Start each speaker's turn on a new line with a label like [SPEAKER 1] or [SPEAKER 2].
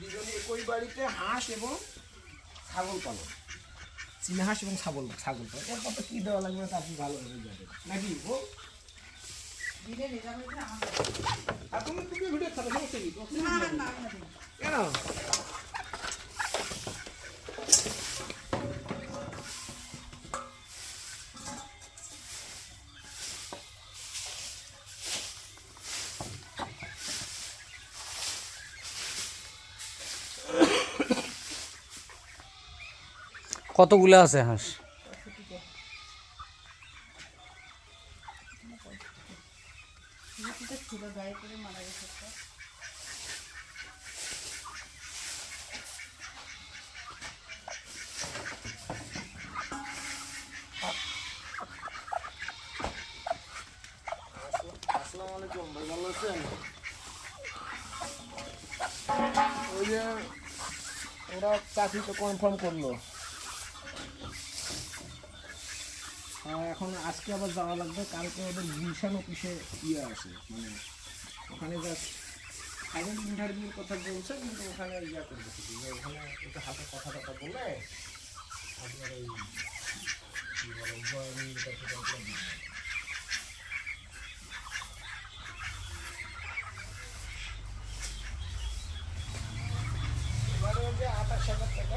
[SPEAKER 1] দুজনে একই বাড়িতে হাঁস এবং ছাগল পালন। চীনা হাঁস এবং ছাগল ছাগল পালন। এর কত কী দেওয়া লাগবে তা আপনি ভালো ভালোভাবে যাবেন নাকি? ও। আর তুমি তুমি ভিডিও থাকো সমস্যা কি। কেন?
[SPEAKER 2] কতগুলো আছে হাঁস।
[SPEAKER 1] আসসালামু আলাইকুম ভালো আছেন ওই যে ওরা চাকরি তো কনফার্ম করল এখন আজকে আবার যাওয়া লাগবে, কালকে ওদের গুলশান অফিসে ইয়ে আছে মানে ওখানে যা ফাইনাল ইন্টারভিউর কথা বলছে, কিন্তু ওখানে ইয়ে করবে। যে ওখানে একটু হাতে কথা টথা বলে আপনার ওই কি বলে এবারে যে আঠাশ হাজার টাকা